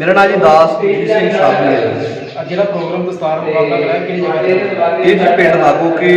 ਮੇਰਾ ਨਾਮ ਜੀ ਦਾਸ ਜੀ ਸਿੰਘ ਸ਼ਾਹੀ ਹੈ। ਅੱਜ ਜਿਹੜਾ ਪ੍ਰੋਗਰਾਮ ਦਸਤਾਰ ਮੁਕਾਬਲਾ ਕਰਾਇਆ ਕਿਹੜੀ ਜਗ੍ਹਾ ਤੇ? ਇਹ ਜੀ ਪਿੰਡ ਲਾਗੋ ਕੇ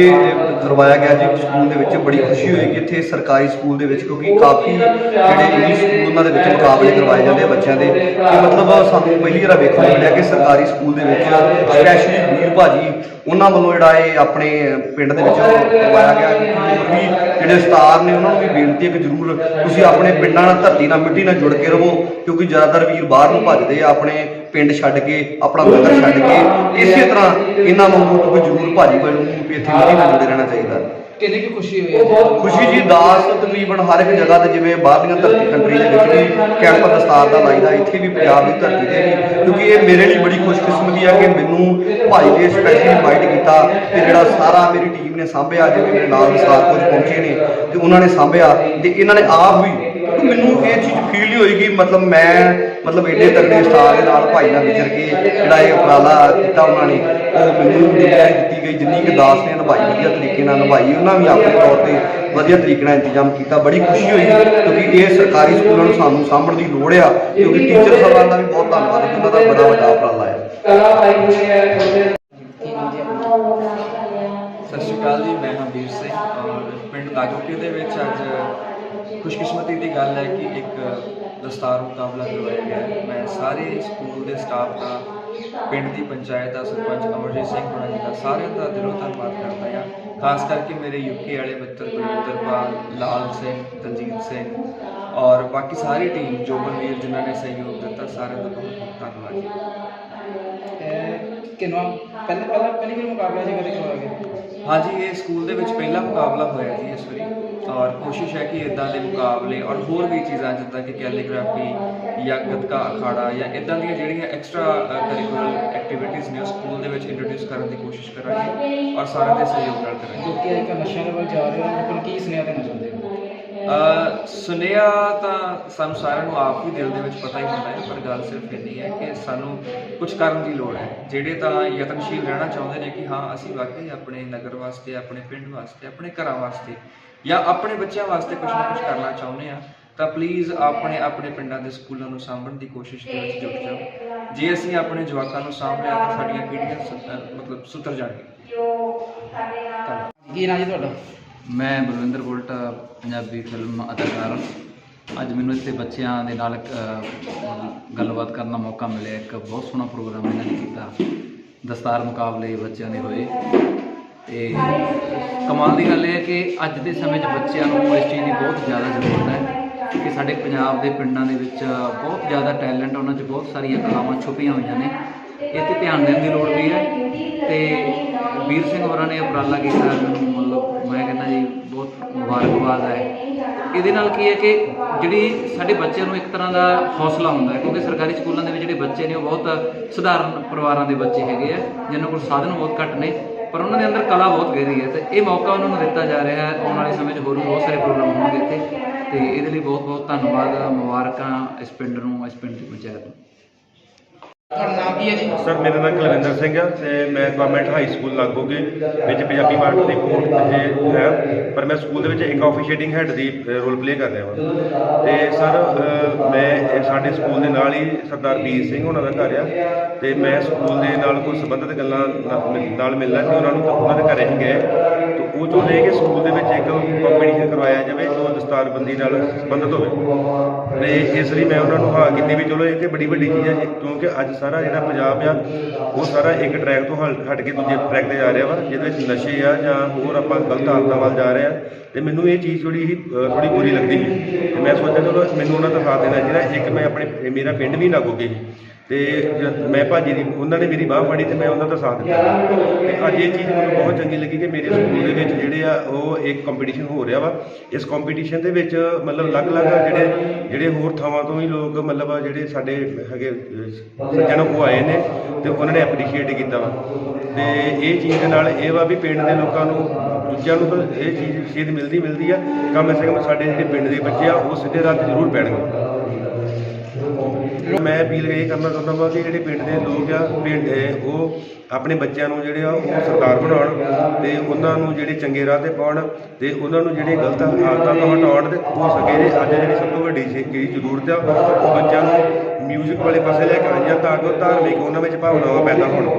ਕਰਵਾਇਆ ਗਿਆ ਜੀ ਸਕੂਲ ਦੇ ਵਿੱਚ ਬੜੀ ਖੁਸ਼ੀ ਹੋਈ ਕਿ ਇੱਥੇ ਸਰਕਾਰੀ ਸਕੂਲ ਦੇ ਵਿੱਚ ਕਿਉਂਕਿ ਕਾਫੀ ਜਿਹੜੇ ਇੰਗਲਿਸ਼ ਸਕੂਲ ਉਹਨਾਂ ਦੇ ਵਿੱਚ ਮੁਕਾਬਲੇ ਕਰਵਾਏ ਜਾਂਦੇ ਆ ਬੱਚਿਆਂ ਦੇ। ਕਿ ਮਤਲਬ ਸਾਨੂੰ ਪਹਿਲੀ ਵਾਰ ਵੇਖਣ ਨੂੰ ਮਿਲਿਆ ਕਿ ਸਰਕਾਰੀ ਸਕੂਲ ਦੇ ਵਿੱਚ ਸਪੈਸ਼ਲੀ ਵੀਰ ਭਾਜੀ ਉਹਨਾਂ ਵੱਲੋਂ ਜਿਹੜਾ ਇਹ ਆਪਣੇ ਪਿੰਡ ਦੇ ਵਿੱਚ ਕਰਵਾਇਆ ਗਿਆ ਕਿ ਹੋਰ ਵੀ ਜਿਹੜੇ ਉਸਤਾਦ ਨੇ ਉਹਨਾਂ ਨੂੰ ਵੀ ਬੇਨਤੀ ਹੈ ਕਿ ਜ਼ਰੂਰ ਤੁਸੀਂ ਆਪਣੇ ਪਿੰਡਾਂ ਨਾਲ ਧਰਤੀ ਨਾਲ ਮਿੱਟੀ ਨਾਲ ਜੁੜ ਕੇ ਰਹੋ ਕਿਉਂਕਿ ਜ਼ਿਆਦਾਤਰ ਵੀਰ ਬਾਹਰ ਨੂੰ ਭੱਜਦੇ ਆ ਆਪਣੇ ਪਿੰਡ ਛੱਡ ਕੇ ਆਪਣਾ ਨਗਰ ਛੱਡ ਕੇ ਇਸੇ ਤਰ੍ਹਾਂ ਇਹਨਾਂ ਨੂੰ ਕੋਈ ਜ਼ਰੂਰ ਭਾਜੀ ਕੋਲ ਨੂੰ ਵੀ ਇੱਥੇ ਨਾਲ ਜੁੜੇ ਰਹਿਣਾ ਚਾਹੀਦਾ। ਕਿੰਨੀ ਕੁ ਖੁਸ਼ੀ ਹੋਈ ਹੈ ਖੁਸ਼ੀ ਜੀ ਦਾਸ ਤਕਰੀਬਨ ਹਰ ਇੱਕ ਜਗ੍ਹਾ ਤੇ ਜਿਵੇਂ ਬਾਹਰਲੀਆਂ ਧਰਤੀ ਕੰਟਰੀ ਦੇ ਵਿੱਚ ਵੀ ਕੈਂਪ ਦਸਤਾਰ ਦਾ ਲਾਈਦਾ ਇੱਥੇ ਵੀ ਪੰਜਾਬ ਦੀ ਧਰਤੀ ਤੇ ਵੀ ਕਿਉਂਕਿ ਇਹ ਮੇਰੇ ਲਈ ਬੜੀ ਖੁਸ਼ਕਿਸਮਤੀ ਆ ਕਿ ਮੈਨੂੰ ਭਾਈ ਨੇ ਸਪੈਸ਼ਲੀ ਇਨਵਾਈਟ ਕੀਤਾ ਤੇ ਜਿਹੜਾ ਸਾਰਾ ਮੇਰੀ ਟੀਮ ਨੇ ਸਾਂਭਿਆ ਜਿਵੇਂ ਮੇਰੇ ਨਾਲ ਦਸਤਾਰ ਕੁਝ ਪਹੁੰਚੇ ਨੇ ਤੇ ਉਹਨਾਂ ਨੇ ਸਾਂਭਿਆ ਤੇ ਇਹਨਾਂ ਨੇ ਆਪ ਵੀ ਮੈਨੂੰ ਇਹ ਚੀਜ਼ ਫੀਲ ਨਹੀਂ ਹੋਈ ਕਿ ਮਤਲਬ ਮੈਂ ਮਤਲਬ ਏਡੇ ਤਗੜੇ ਸਟਾਰ ਦੇ ਨਾਲ ਭਾਈ ਨਾਲ ਵਿਚਰ ਕੇ ਜਿਹੜਾ ਇਹ ਉਪਰਾਲਾ ਕੀਤਾ ਉਹਨਾਂ ਨੇ, ਉਹ ਮੈਨੂੰ ਜ਼ਿੰਮੇਵਾਰੀ ਦਿੱਤੀ ਗਈ, ਜਿੰਨੀ ਕਿ ਦਾਸ ਨੇ ਨਿਭਾਈ, ਵਧੀਆ ਤਰੀਕੇ ਨਾਲ ਨਿਭਾਈ, ਉਹਨਾਂ ਵੀ ਆਪਣੇ ਤੌਰ ਤੇ ਵਧੀਆ ਤਰੀਕੇ ਨਾਲ ਇੰਤਜ਼ਾਮ ਕੀਤਾ, ਬੜੀ ਖੁਸ਼ੀ ਹੋਈ ਕਿਉਂਕਿ ਇਹ ਸਰਕਾਰੀ ਸਕੂਲਾਂ ਨੂੰ ਸਾਨੂੰ ਸਾਂਭਣ ਦੀ ਲੋੜ ਆ, ਕਿਉਂਕਿ ਟੀਚਰ ਸਾਹਿਬਾਨ ਦਾ ਵੀ ਬਹੁਤ ਧੰਨਵਾਦ ਹੈ ਉਹਨਾਂ ਦਾ ਬੜਾ ਵੱਡਾ ਉਪਰਾਲਾ ਹੈ। ਸਤਿ ਸ਼੍ਰੀ ਅਕਾਲ ਜੀ, ਮੈਂ ਹਾਂ ਵੀਰ ਸਿੰਘ ਔਰ ਪਿੰਡ ਦਾਗੋਕੇ ਦੇ ਵਿੱਚ ਅੱਜ ਖੁਸ਼ਕਿਸਮਤੀ ਦੀ ਗੱਲ ਹੈ ਕਿ ਇੱਕ ਦਸਤਾਰ ਮੁਕਾਬਲਾ ਕਰਵਾਇਆ ਗਿਆ। ਮੈਂ ਸਾਰੇ ਸਕੂਲ ਦੇ ਸਟਾਫ ਦਾ ਪਿੰਡ ਦੀ ਪੰਚਾਇਤ ਦਾ ਸਰਪੰਚ ਅਮਰਜੀਤ ਸਿੰਘ ਹੋਣਾ ਜੀ ਦਾ ਸਾਰਿਆਂ ਦਾ ਦਿਲੋਂ ਧੰਨਵਾਦ ਕਰਦਾ ਹਾਂ। ਖਾਸ ਕਰਕੇ ਮੇਰੇ ਯੂਕੇ ਵਾਲੇ ਮਿੱਤਰ ਗੁਰਵਿੰਦਰ ਪਾਲ ਲਾਲ ਸਿੰਘ ਦਲਜੀਤ ਸਿੰਘ ਔਰ ਬਾਕੀ ਸਾਰੀ ਟੀਮ ਜੋਬਨਵੀਰ ਜਿਨ੍ਹਾਂ ਨੇ ਸਹਿਯੋਗ ਦਿੱਤਾ ਸਾਰਿਆਂ ਦਾ ਬਹੁਤ ਬਹੁਤ ਧੰਨਵਾਦ ਜੀ। ਕਿੰਨਾ ਪਹਿਲੇ ਪਹਿਲਾ ਪਹਿਲੀ ਵਾਰ ਮੁਕਾਬਲਾ ਜੀ ਕਦੇ ਕਰਵਾਇਆ ਗਿਆ? ਹਾਂਜੀ ਇਹ ਸਕੂਲ ਦੇ ਵਿੱਚ ਪਹਿਲਾ ਮੁਕਾਬਲਾ ਹੋਇਆ ਜੀ ਇਸ ਵਾਰੀ। ਔਰ ਕੋਸ਼ਿਸ਼ ਹੈ ਕਿ ਇਦਾਂ ਦੇ ਮੁਕਾਬਲੇ ਔਰ ਹੋਰ ਵੀ ਚੀਜ਼ਾਂ ਜਿੱਦਾਂ ਕਿ ਕੈਲੀਗ੍ਰਾਫੀ ਜਾਂ ਗੱਤਕਾ ਅਖਾੜਾ ਜਾਂ ਇਦਾਂ ਦੀਆਂ ਜਿਹੜੀਆਂ ਐਕਸਟਰਾ ਕਰਿਕੂਲਰ ਐਕਟੀਵਿਟੀਜ਼ ਨੇ ਸਕੂਲ ਦੇ ਵਿੱਚ ਇੰਟਰੋਡਿਊਸ ਕਰਨ ਦੀ ਕੋਸ਼ਿਸ਼ ਕਰਾਂਗੇ ਔਰ ਸਾਰਿਆਂ ਦੇ ਸਹਿਯੋਗ ਨਾਲ ਕਰਾਂਗੇ। ਜੋ ਕਿ ਅੱਜ ਨਸ਼ਿਆਂ ਦੇ ਵੱਲ ਜਾ ਰਹੇ ਹੋ ਲੋਕਾਂ ਕੀ ਸੁਨੇਹਾ ਦੇਣਾ ਚਾਹੁੰਦੇ ਹੋ? ਸੁਨੇਹਾ ਤਾਂ ਸਾਨੂੰ ਸਾਰਿਆਂ ਨੂੰ ਆਪ ਵੀ ਦਿਲ ਦੇ ਵਿੱਚ ਪਤਾ ਹੀ ਹੁੰਦਾ ਹੈ ਪਰ ਗੱਲ ਸਿਰਫ ਇੰਨੀ ਹੈ ਕਿ ਸਾਨੂੰ ਕੁਝ ਕਰਨ ਦੀ ਲੋੜ ਹੈ। ਜਿਹੜੇ ਤਾਂ ਯਤਨਸ਼ੀਲ ਰਹਿਣਾ ਚਾਹੁੰਦੇ ਨੇ ਕਿ ਹਾਂ ਅਸੀਂ ਵਾਕਈ ਆਪਣੇ ਨਗਰ ਵਾਸਤੇ ਆਪਣੇ ਪਿੰਡ ਵਾਸਤੇ ਆਪਣੇ ਘਰਾਂ ਵਾਸਤੇ ਜਾਂ ਆਪਣੇ ਬੱਚਿਆਂ ਵਾਸਤੇ ਕੁਝ ਨਾ ਕੁਝ ਕਰਨਾ ਚਾਹੁੰਦੇ ਆ ਤਾਂ ਪਲੀਜ਼ ਆਪਣੇ ਆਪਣੇ ਪਿੰਡਾਂ ਦੇ ਸਕੂਲਾਂ ਨੂੰ ਸਾਂਭਣ ਦੀ ਕੋਸ਼ਿਸ਼ ਦੇ ਵਿੱਚ ਜੁਟ ਜਾਓ। ਜੇ ਅਸੀਂ ਆਪਣੇ ਜਵਾਕਾਂ ਨੂੰ ਸਾਂਭ ਲਿਆ ਤਾਂ ਸਾਡੀਆਂ ਪੀੜ੍ਹੀਆਂ ਮਤਲਬ ਸੁਧਰ ਜਾਣਗੀਆਂ। ਧੰਨਵਾਦ। ਕੀ ਨਾਂ ਜੀ ਤੁਹਾਡਾ? ਮੈਂ ਬਲਵਿੰਦਰ ਬੁਲਟ ਪੰਜਾਬੀ ਫਿਲਮ ਅਦਾਕਾਰ। ਅੱਜ ਮੈਨੂੰ ਇੱਥੇ ਬੱਚਿਆਂ ਦੇ ਨਾਲ ਗੱਲਬਾਤ ਕਰਨ ਦਾ ਮੌਕਾ ਮਿਲਿਆ। ਇੱਕ ਬਹੁਤ ਸੋਹਣਾ ਪ੍ਰੋਗਰਾਮ ਇਹਨਾਂ ਨੇ ਕੀਤਾ। ਦਸਤਾਰ ਮੁਕਾਬਲੇ ਬੱਚਿਆਂ ਦੇ ਹੋਏ। ਤੇ ਕਮਾਲ ਦੀ ਗੱਲ ਇਹ ਹੈ ਕਿ ਅੱਜ ਦੇ ਸਮੇਂ 'ਚ ਬੱਚਿਆਂ ਨੂੰ ਇਸ ਚੀਜ਼ ਦੀ ਬਹੁਤ ਜ਼ਿਆਦਾ ਜ਼ਰੂਰਤ ਹੈ ਕਿ ਸਾਡੇ ਪੰਜਾਬ ਦੇ ਪਿੰਡਾਂ ਦੇ ਵਿੱਚ ਬਹੁਤ ਜ਼ਿਆਦਾ ਟੈਲੈਂਟ, ਉਹਨਾਂ 'ਚ ਬਹੁਤ ਸਾਰੀਆਂ ਕਲਾਵਾਂ ਛੁਪੀਆਂ ਹੋਈਆਂ ਨੇ। ਇਹ ਤੇ ਧਿਆਨ ਦੇਣ ਦੀ ਲੋੜ ਵੀ ਹੈ ਤੇ ਵੀਰ ਸਿੰਘ ਹੋਰਾਂ ਨੇ ਉਪਰਾਲਾ ਕੀਤਾ ਮੈਨੂੰ ਮਤਲਬ ਮੈਂ ਕਹਿੰਦਾ ਜੀ, ਬਹੁਤ ਮੁਬਾਰਕਬਾਦ ਹੈ। ਇਹਦੇ ਨਾਲ ਕੀ ਹੈ ਕਿ ਜਿਹੜੀ ਸਾਡੇ ਬੱਚਿਆਂ ਨੂੰ ਇੱਕ ਤਰ੍ਹਾਂ ਦਾ ਹੌਸਲਾ ਹੁੰਦਾ ਹੈ, ਕਿਉਂਕਿ ਸਰਕਾਰੀ ਸਕੂਲਾਂ ਦੇ ਵਿੱਚ ਜਿਹੜੇ ਬੱਚੇ ਨੇ ਉਹ ਬਹੁਤ ਸਧਾਰਨ ਪਰਿਵਾਰਾਂ ਦੇ ਬੱਚੇ ਹੈਗੇ ਆ, ਜਿਨ੍ਹਾਂ ਕੋਲ ਸਾਧਨ ਬਹੁਤ ਘੱਟ ਨੇ। ਪਰ ਉਹਨਾਂ ਦੇ ਅੰਦਰ ਕਲਾ ਬਹੁਤ ਗਹਿਰੀ ਹੈ ਤੇ ਇਹ ਮੌਕਾ ਉਹਨਾਂ ਨੂੰ ਦਿੱਤਾ ਜਾ ਰਿਹਾ ਹੈ। ਆਉਣ ਵਾਲੇ ਸਮੇਂ 'ਚ ਹੋਰ ਵੀ ਬਹੁਤ ਸਾਰੇ ਪ੍ਰੋਗਰਾਮ ਹੋਣਗੇ ਇੱਥੇ ਤੇ ਇਹਦੇ ਲਈ ਬਹੁਤ ਬਹੁਤ ਧੰਨਵਾਦ ਮੁਬਾਰਕਾਂ ਇਸ ਪਿੰਡ ਨੂੰ ਇਸ ਪਿੰਡ ਦੀ ਪੰਚਾਇਤ ਨੂੰ। ਤੁਹਾਡਾ ਨਾਮ ਕੀ ਹੈ ਜੀ? ਸਰ ਮੇਰਾ ਨਾਮ ਕੁਲਵਿੰਦਰ ਸਿੰਘ ਆ ਤੇ ਮੈਂ ਗਵਰਨਮੈਂਟ ਹਾਈ ਸਕੂਲ ਲਾਗੋਗੇ ਵਿੱਚ ਪੰਜਾਬੀ ਮਾਸਟਰ ਦੀ ਪੋਸਟ ਤੇ ਹੈ। ਪਰ ਮੈਂ ਸਕੂਲ ਦੇ ਵਿੱਚ ਇੱਕ ਆਫੀਸ਼ੀਏਟਿੰਗ ਹੈਡ ਦੀ ਰੋਲ ਪਲੇ ਕਰ ਰਿਹਾ ਹਾਂ ਤੇ ਸਰ ਮੈਂ ਸਾਡੇ ਸਕੂਲ ਦੇ ਨਾਲ ਹੀ ਸਰਦਾਰ ਵੀਰ ਸਿੰਘ ਉਹਨਾਂ ਦਾ ਘਰ ਆ ਤੇ ਮੈਂ ਸਕੂਲ ਦੇ ਨਾਲ ਕੋਈ ਸੰਬੰਧਿਤ ਗੱਲਾਂ ਨਾ- ਨਾਲ ਮਿਲਣਾ ਸੀ, ਉਹਨਾਂ ਨੂੰ ਉਹਨਾਂ ਦੇ ਘਰੇ ਹੀ ਗਏ। ਉਹ ਚਾਹੁੰਦੇ ਕਿ ਸਕੂਲ ਦੇ ਵਿੱਚ ਇੱਕ ਕੰਪੀਟੀਸ਼ਨ ਕਰਵਾਇਆ ਜਾਵੇ ਜੋ ਦਸਤਾਰਬੰਦੀ ਨਾਲ ਸੰਬੰਧਿਤ ਹੋਵੇ। ਤੇ ਇਸ ਲਈ ਮੈਂ ਉਹਨਾਂ ਨੂੰ ਹਾਂ ਕੀਤੀ ਵੀ ਚਲੋ ਇਹ ਤੇ ਬੜੀ ਵੱਡੀ ਚੀਜ਼ ਹੈ ਜੀ, ਕਿਉਂਕਿ ਅੱਜ ਸਾਰਾ ਜਿਹੜਾ ਪੰਜਾਬ ਆ ਉਹ ਸਾਰਾ ਇੱਕ ਟਰੈਕ ਤੋਂ ਹਲ- ਹਟ ਕੇ ਦੂਜੇ ਟਰੈਕ ਤੇ ਜਾ ਰਿਹਾ ਵਾ ਜਿਹਦੇ ਵਿੱਚ ਨਸ਼ੇ ਆ ਜਾਂ ਹੋਰ ਆਪਾਂ ਗਲਤ ਹਾਲਤਾਂ ਵੱਲ ਜਾ ਰਹੇ ਆ। ਤੇ ਮੈਨੂੰ ਇਹ ਚੀਜ਼ ਥੋੜੀ ਹੀ ਥੋੜੀ ਬੁਰੀ ਲੱਗਦੀ ਹੈ ਤੇ ਮੈਂ ਸੋਚਿਆ ਚਲੋ ਮੈਨੂੰ ਉਹਨਾਂ ਦਾ ਸਾਥ ਦੇਣਾ ਚਾਹੀਦਾ। ਇੱਕ ਮੈਂ ਆਪਣੇ ਮੇਰਾ ਪਿੰਡ ਵੀ ਲਾਗੋਗੇ ਸੀ ਤੇ ਜਦ ਮੈਂ ਭਾਜੀ ਦੀ ਉਹਨਾਂ ਨੇ ਮੇਰੀ ਬਾਹ ਫੜੀ ਤੇ ਮੈਂ ਉਹਨਾਂ ਦਾ ਸਾਥ ਦਿੱਤਾ। ਤੇ ਅੱਜ ਇਹ ਚੀਜ਼ ਮੈਨੂੰ ਬਹੁਤ ਚੰਗੀ ਲੱਗੀ ਕਿ ਮੇਰੇ ਸਕੂਲ ਦੇ ਵਿੱਚ ਜਿਹੜੇ ਆ ਉਹ ਇੱਕ ਕੰਪੀਟੀਸ਼ਨ ਹੋ ਰਿਹਾ ਵਾ। ਇਸ ਕੰਪੀਟੀਸ਼ਨ ਦੇ ਵਿੱਚ ਮਤਲਬ ਅਲੱਗ-ਅਲੱਗ ਜਿਹੜੇ ਜਿਹੜੇ ਹੋਰ ਥਾਵਾਂ ਤੋਂ ਵੀ ਲੋਕ ਮਤਲਬ ਜਿਹੜੇ ਸਾਡੇ ਹੈਗੇ ਅਹ, ਸੱਜਣ ਉਹ ਆਏ ਨੇ ਤੇ ਉਹਨਾਂ ਨੇ ਐਪਰੀਸ਼ੀਏਟ ਕੀਤਾ ਵਾ। ਤੇ ਇਹ ਚੀਜ਼ ਦੇ ਨਾਲ ਇਹ ਵਾ ਵੀ ਪਿੰਡ ਦੇ ਲੋਕਾਂ ਨੂੰ ਦੂਜਿਆਂ ਨੂੰ ਤਾਂ ਇਹ ਚੀਜ਼ ਸੇਧ ਮਿਲਦੀ ਮਿਲਦੀ ਆ। ਕਮ ਸੇ ਕਮ ਸਾਡੇ ਜਿਹੜੇ ਪਿੰਡ ਦੇ ਬੱਚੇ ਆ ਉਹ ਸਿੱਧੇ ਰਾਹ ਤੇ ਜ਼ਰੂਰ ਪੈਣਗੇ। ਮੈਂ ਅਪੀਲ ਇਹ ਕਰਨਾ ਚਾਹੁੰਦਾ ਹਾਂ ਕਿ ਜਿਹੜੇ ਪਿੰਡ ਦੇ ਲੋਕ ਆ ਪਿੰਡ ਅਹ, ਉਹ ਆਪਣੇ ਬੱਚਿਆਂ ਨੂੰ ਜਿਹੜੇ ਆ ਉਹ ਸਰਦਾਰ ਬਣਾਉਣ ਤੇ ਉਹਨਾਂ ਨੂੰ ਜਿਹੜੇ ਚੰਗੇ ਰਾਹ ਤੇ ਪਾਉਣ ਤੇ ਉਹਨਾਂ ਨੂੰ ਜਿਹੜੇ ਗਲਤ ਆਦਤਾਂ ਤੋਂ ਹਟਾਉਣ ਤੇ ਹੋ ਸਕੇ ਜੇ ਅੱਜ ਜਿਹੜੀ ਸਭ ਤੋਂ ਵੱਡੀ ਜਿਹੜੀ ਜ਼ਰੂਰਤ ਆ ਉਹ ਬੱਚਿਆਂ ਨੂੰ ਮਿਊਜ਼ਿਕ ਵਾਲੇ ਪਾਸੇ ਲੈ ਕੇ ਆਉਣੀ ਆ ਤਾਂ ਕਿ ਉਹ ਧਾਰਮਿਕ ਉਹਨਾਂ ਵਿੱਚ ਭਾਵਨਾਵਾਂ ਪੈਦਾ ਹੋਣ।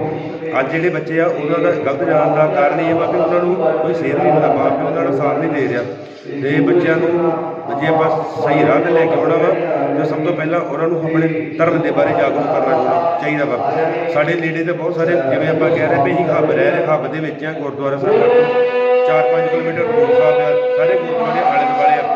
ਅੱਜ ਜਿਹੜੇ ਬੱਚੇ ਆ ਉਹਨਾਂ ਦਾ ਗਲਤ ਜਾਣ ਦਾ ਕਾਰਨ ਇਹ ਵਾ ਕਿ ਉਹਨਾਂ ਨੂੰ ਕੋਈ ਸੇਧ ਨਹੀਂ ਮਿਲਦਾ ਮਾਂ ਉਹਨਾਂ ਦਾ ਸਾਥ ਨਹੀਂ ਦੇ ਰਿਹਾ ਤੇ ਬੱਚਿਆਂ ਨੂੰ ਜੇ ਆਪਾਂ ਸਹੀ ਰਾਹ ਤੇ ਲੈ ਕੇ ਆਉਣਾ ਵਾ, ਤਾਂ ਸਭ ਤੋਂ ਪਹਿਲਾਂ ਉਹਨਾਂ ਨੂੰ ਆਪਣੇ ਧਰਮ ਦੇ ਬਾਰੇ ਜਾਗਰੂਕ ਕਰਨਾ ਚਾਹੀਦਾ- ਚਾਹੀਦਾ ਵਾ। ਸਾਡੇ ਨੇੜੇ ਤੇ ਬਹੁਤ ਸਾਰੇ, ਜਿਵੇਂ ਆਪਾਂ ਕਹਿ ਰਹੇ ਵੀ ਅਸੀਂ ਹੱਬ ਰਹਿ ਰਹੇ, ਹੱਬ ਦੇ ਵਿੱਚ ਆ ਗੁਰਦੁਆਰਾ ਸਾਹਿਬ। ਤੋਂ 4-5 ਕਿਲੋਮੀਟਰ ਦੂਰ ਸਾਹਿਬ ਆ, ਸਾਰੇ ਗੁਰਦੁਆਰੇ ਆਲੇ ਦੁਆਲੇ ਆ।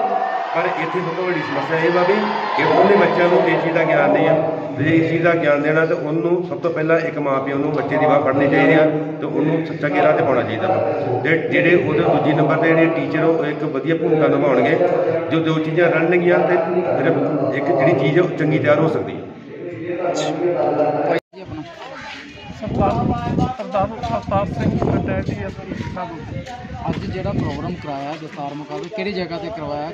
ਪਰ ਇੱਥੇ ਸਭ ਤੋਂ ਵੱਡੀ ਸਮੱਸਿਆ ਇਹ ਵਾ ਵੀ ਇੱਥੋਂ ਦੇ ਬੱਚਿਆਂ ਨੂੰ ਇਸ ਚੀਜ਼ ਦਾ ਗਿਆਨ ਨਹੀਂ ਆ ਜੇ ਇਸ ਚੀਜ਼ ਦਾ ਗਿਆਨ ਦੇਣਾ ਤਾਂ ਉਹਨੂੰ ਸਭ ਤੋਂ ਪਹਿਲਾਂ ਇੱਕ ਮਾਂ ਪਿਓ ਨੂੰ ਬੱਚੇ ਦੀ ਬਾਹ ਫੜਨੀ ਚਾਹੀਦੀ ਆ ਤੇ ਉਹਨੂੰ ਚੰਗੇ ਰਾਹ ਤੇ ਪਾਉਣਾ ਚਾਹੀਦਾ ਵਾ। ਤੇ ਜਿਹੜੇ ਉਹਦੇ ਦੂਜੀ ਨੰਬਰ ਤੇ ਜਿਹੜੇ ਟੀਚਰ ਉਹ ਇੱਕ ਵਧੀਆ ਭੂਮਿਕਾ ਨਿਭਾਉਣਗੇ। ਜੋ ਦੋ ਚੀਜ਼ਾਂ ਰਲਣਗੀਆਂ ਤੇ ਫਿਰ ਇੱਕ ਜਿਹੜੀ ਚੀਜ਼ ਆ, ਉਹ ਚੰਗੀ ਤਿਆਰ ਹੋ ਸਕਦੀ ਹੈ ਸਰਦਾਰ ਸਰਦਾਰ ਸਿੰਘ ਜੀ ਅਸੀਂ ਸਾਧੂ ਅੱਜ ਜਿਹੜਾ ਪ੍ਰੋਗਰਾਮ ਕਰਾਇਆ ਦਸਤਾਰ ਮੁਕਾਬਲੇ ਕਿਹੜੀ ਜਗ੍ਹਾ ਤੇ ਕਰਵਾਇਆ?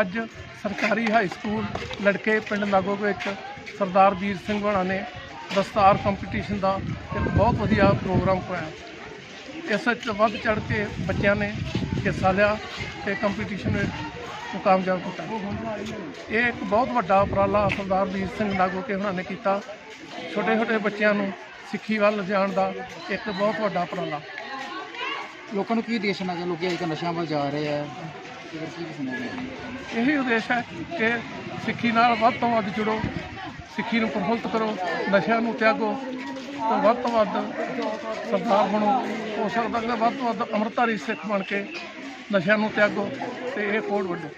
ਅੱਜ ਸਰਕਾਰੀ ਹਾਈ ਸਕੂਲ ਲੜਕੇ ਪਿੰਡ ਨਾਗੋ ਵਿੱਚ ਸਰਦਾਰ ਵੀਰ ਸਿੰਘ ਹੋਣਾ ਨੇ ਦਸਤਾਰ ਕੰਪੀਟੀਸ਼ਨ ਦਾ ਇੱਕ ਬਹੁਤ ਵਧੀਆ ਪ੍ਰੋਗਰਾਮ ਕਰਾਇਆ। ਇਸ ਵਿੱਚ ਵੱਧ ਚੜ ਕੇ ਬੱਚਿਆਂ ਨੇ ਹਿੱਸਾ ਲਿਆ ਤੇ ਕੰਪੀਟੀਸ਼ਨ ਵਿੱਚ ਮੁਕਾਮਯਾਬ ਕੀਤਾ। ਇਹ ਇੱਕ ਬਹੁਤ ਵੱਡਾ ਉਪਰਾਲਾ ਸਰਦਾਰ ਵੀਰ ਸਿੰਘ ਨਾਗੋ ਕੇ ਹੋਣਾ ਨੇ ਕੀਤਾ। ਛੋਟੇ ਛੋਟੇ ਬੱਚਿਆਂ ਨੂੰ ਸਿੱਖੀ ਵੱਲ ਲਿਜਾਣ ਦਾ ਇੱਕ ਬਹੁਤ ਵੱਡਾ ਉਪਰਾਲਾ। ਲੋਕਾਂ ਨੂੰ ਕੀ ਦੇਸ਼ ਨਾਲ ਲੋਕੀ ਅੱਜ ਨਸ਼ਿਆਂ ਵੱਲ ਜਾ ਰਹੇ ਆ। ਇਹੀ ਉਦੇਸ਼ ਹੈ ਕਿ ਸਿੱਖੀ ਨਾਲ ਵੱਧ ਤੋਂ ਵੱਧ ਜੁੜੋ ਸਿੱਖੀ ਨੂੰ ਪ੍ਰਫੁੱਲਤ ਕਰੋ ਨਸ਼ਿਆਂ ਨੂੰ ਤਿਆਗੋ ਤੇ ਵੱਧ ਤੋਂ ਵੱਧ ਸਰਦਾਰ ਬਣੋ। ਹੋ ਸਕਦਾ ਕਿ ਵੱਧ ਤੋਂ ਵੱਧ ਅੰਮ੍ਰਿਤਧਾਰੀ ਸਿੱਖ ਬਣ ਕੇ ਨਸ਼ਿਆਂ ਨੂੰ ਤਿਆਗੋ ਤੇ ਇਹ ਕੋਡ ਵੱਢੋ।